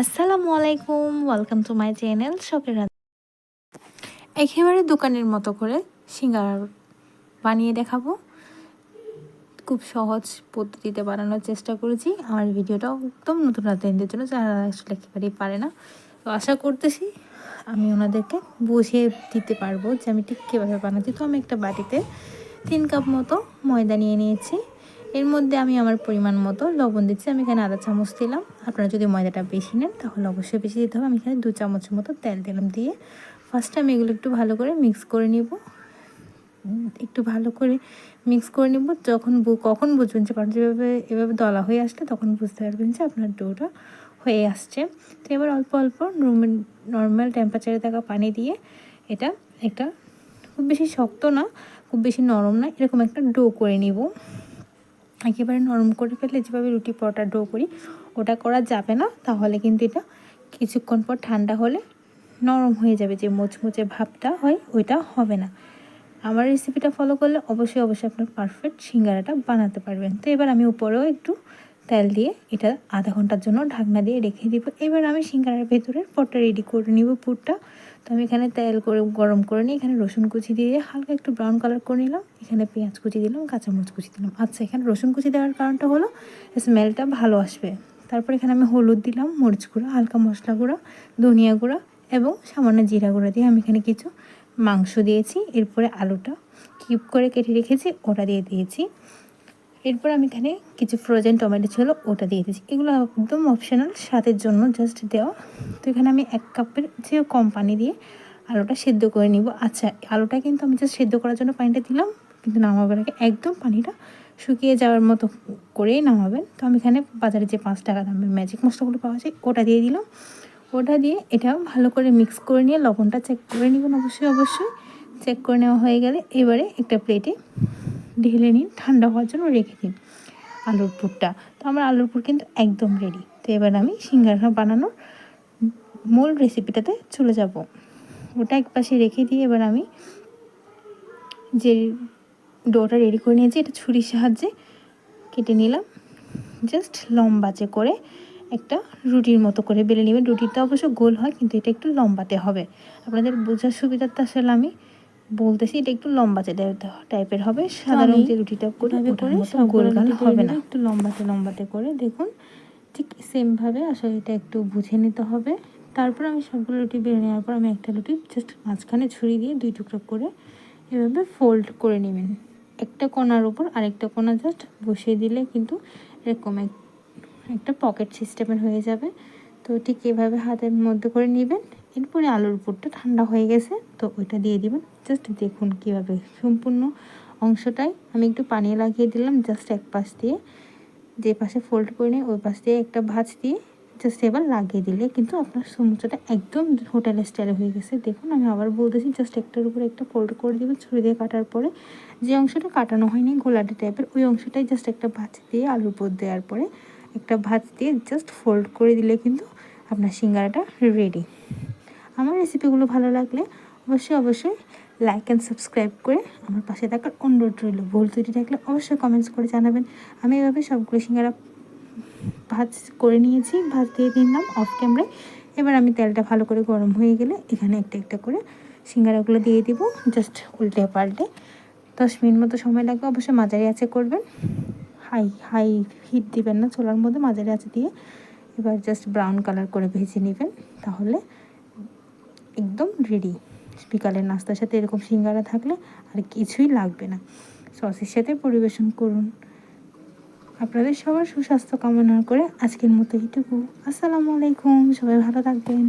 আসসালামু আলাইকুম welcome to my channel শখের একেবারে দোকানের মতো করে সিঙ্গারা বানিয়ে দেখাবো। খুব সহজ পদ্ধতিতে বানানোর চেষ্টা করেছি। আমার ভিডিওটা একদম নতুন রাতের জন্য, যারা আসলে একেবারেই পারে না। তো আশা করতেছি আমি ওনাদেরকে বুঝিয়ে দিতে পারব যে আমি ঠিক কীভাবে বানাচ্ছি। তো আমি একটা বাটিতে তিন কাপ মতো ময়দা নিয়ে নিয়েছি। এর মধ্যে আমি আমার পরিমাণ মতো লবণ দিচ্ছি। আমি এখানে আধা চামচ দিলাম। আপনারা যদি ময়দাটা বেশি নেন, তাহলে অবশ্যই বেশি দিতে হবে। আমি এখানে দু চামচের মতো তেল দিলাম দিয়ে। ফার্স্টে আমি এগুলো একটু ভালো করে মিক্স করে নিব। একটু ভালো করে মিক্স করে নিব। যখন কখন বুঝবেন যে পাউডার যেভাবে, এভাবে দলা হয়ে আসলে তখন বুঝতে পারবেন যে, আপনার ডোটা হয়ে আসছে। তো এবার অল্প অল্প নর্মাল টেম্পারেচারে থাকা পানি দিয়ে এটা একটা খুব বেশি শক্ত না, খুব বেশি নরম না, এরকম একটা ডো করে নিব। একেবারে নরম করে ফেলে যেভাবে রুটি পরোটা ডো করি, ওটা করা যাবে না। তাহলে কিন্তু এটা কিছুক্ষণ পর ঠান্ডা হলে নরম হয়ে যাবে, যে মোচমোচে ভাবটা হয় ওইটা হবে না। আমার রেসিপিটা ফলো করলে অবশ্যই অবশ্যই আপনার পারফেক্ট সিঙ্গারাটা বানাতে পারবেন। তো এবার আমি উপরেও একটু তেল দিয়ে এটা আধা ঘণ্টার জন্য ঢাকনা দিয়ে রেখে দিব। এবার আমি সিঙ্গারার ভেতরের পটটা রেডি করে নিব পুরটা। তো আমি এখানে তেল করে গরম করে নিই এখানে রসুন কুচি দিয়ে হালকা একটু ব্রাউন কালার করে নিলাম। এখানে পেঁয়াজ কুচি দিলাম, কাঁচামরিচ কুচি দিলাম। আচ্ছা এখানে রসুন কুচি দেওয়ার কারণটা হলো স্মেলটা ভালো আসবে। তারপর এখানে আমি হলুদ দিলাম, মরিচ গুঁড়া, হালকা মশলা গুঁড়া, ধনিয়া গুঁড়া এবং সামান্য জিরা গুঁড়া দিয়ে আমি এখানে কিছু মাংস দিয়েছি। এরপরে আলুটা কিউব করে কেটে রেখেছি, ওটা দিয়ে দিয়েছি। এরপর আমি এখানে কিছু ফ্রোজেন টমেটো ছিল, ওটা দিয়ে দিয়েছি। এগুলো একদম অপশনাল স্বাদের জন্য জাস্ট দেওয়া। তো এখানে আমি এক কাপের চেয়েও কম পানি দিয়ে আলুটা সেদ্ধ করে নিব। আচ্ছা আলুটা কিন্তু আমি জাস্ট সেদ্ধ করার জন্য পানিটা দিলাম, কিন্তু নামাবার আগে একদম পানিটা শুকিয়ে যাওয়ার মতো করেই নামাবেন। তো আমি এখানে বাজারে যে পাঁচ টাকা দামের ম্যাজিক মশলাগুলো পাওয়া যায়, ওটা দিয়ে দিলাম। ওটা দিয়ে এটা ভালো করে মিক্স করে নিয়ে লবণটা চেক করে নেবেন অবশ্যই অবশ্যই। চেক করে নেওয়া হয়ে গেলে এবারে একটা প্লেটে ঢেলে নিন, ঠান্ডা হওয়ার জন্য রেখে দিন আলুর পুরটা। তো আমার আলুর পুর কিন্তু একদম রেডি তো এবার আমি সিঙ্গারা বানানোর মূল রেসিপিটাতে চলে যাব। ওটা এক পাশে রেখে দিয়ে এবার আমি যে ডোটা রেডি করে নিয়েছি, এটা ছুরির সাহায্যে কেটে নিলাম। জাস্ট লম্বাচে করে একটা রুটির মতো করে বেলে নেবেন। রুটিটা অবশ্য গোল হয়, কিন্তু এটা একটু লম্বাতে হবে। আপনাদের বোঝার সুবিধাটা আসলে আমি বলতেছি এটা একটু লম্বাতে টাইপের হবে। সাধারণ যে রুটিটা করে করে গোল গাল হবে না। একটু লম্বাতে লম্বাতে করে দেখুন ঠিক সেমভাবে আসলে এটা একটু বুঝে নিতে হবে। তারপর আমি সবগুলো রুটি বেড়ে নেওয়ার পর আমি একটা রুটি জাস্ট মাঝখানে ছুরি দিয়ে দুই টুকরো করে এভাবে ফোল্ড করে নেবেন। একটা কোনার উপর আরেকটা কোনা জাস্ট বসিয়ে দিলে কিন্তু এরকম একটা পকেট সিস্টেমের হয়ে যাবে। তো ঠিক এভাবে হাতের মধ্যে করে নেবেন। এরপরে আলুর উপরটা ঠান্ডা হয়ে গেছে, তো ওইটা দিয়ে দিবেন। জাস্ট দেখুন কীভাবে সম্পূর্ণ অংশটাই। আমি একটু পানি লাগিয়ে দিলাম জাস্ট এক পাশ দিয়ে। যে পাশে ফোল্ড করে নিই, ওই পাশ দিয়ে একটা ভাজ দিয়ে জাস্ট এবার লাগিয়ে দিলে কিন্তু আপনার সমুচাটা একদম হোটেল স্টাইলে হয়ে গেছে। দেখুন, আমি আবার বলতেছি জাস্ট একটার উপরে একটা ফোল্ড করে দেবেন, ছুরি দিয়ে কাটার পরে। যে অংশটা কাটানো হয়নি গোলাটি টাইপের ওই অংশটাই জাস্ট একটা ভাজ দিয়ে আলুর উপর দেওয়ার পরে একটা ভাজ দিয়ে জাস্ট ফোল্ড করে দিলে কিন্তু আপনার সিঙ্গারাটা রেডি আমার রেসিপিগুলো ভালো লাগলে অবশ্যই অবশ্যই লাইক অ্যান্ড সাবস্ক্রাইব করে আমার পাশে থাকার অনুরোধ রইল। ভুল ত্রুটি থাকলে অবশ্যই কমেন্টস করে জানাবেন। আমি এভাবে সবগুলো সিঙ্গারা ভাজ করে নিয়েছি ভাজ দিয়ে দিলাম অফ ক্যামেরায় এবার আমি তেলটা ভালো করে গরম হয়ে গেলে এখানে একটা একটা করে সিঙ্গারাগুলো দিয়ে দিব জাস্ট উল্টে পাল্টে। দশ মিনিট মতো সময় লাগবে, অবশ্যই মাঝারি আছে করবেন। হাই হাই হিট দিবেন না, চোলার মধ্যে মাঝারি আছে দিয়ে এবার জাস্ট ব্রাউন কালার করে ভেজে নেবেন। তাহলে একদম রেডি বিকালের নাস্তার সাথে এরকম সিঙ্গারা থাকলে আর কিছুই লাগবে না। সসের সাথে পরিবেশন করুন। আপনাদের সবার সুস্বাস্থ্য কামনা করে আজকের মতো এইটুকু। আসসালামু আলাইকুম। সবাই ভালো থাকবেন।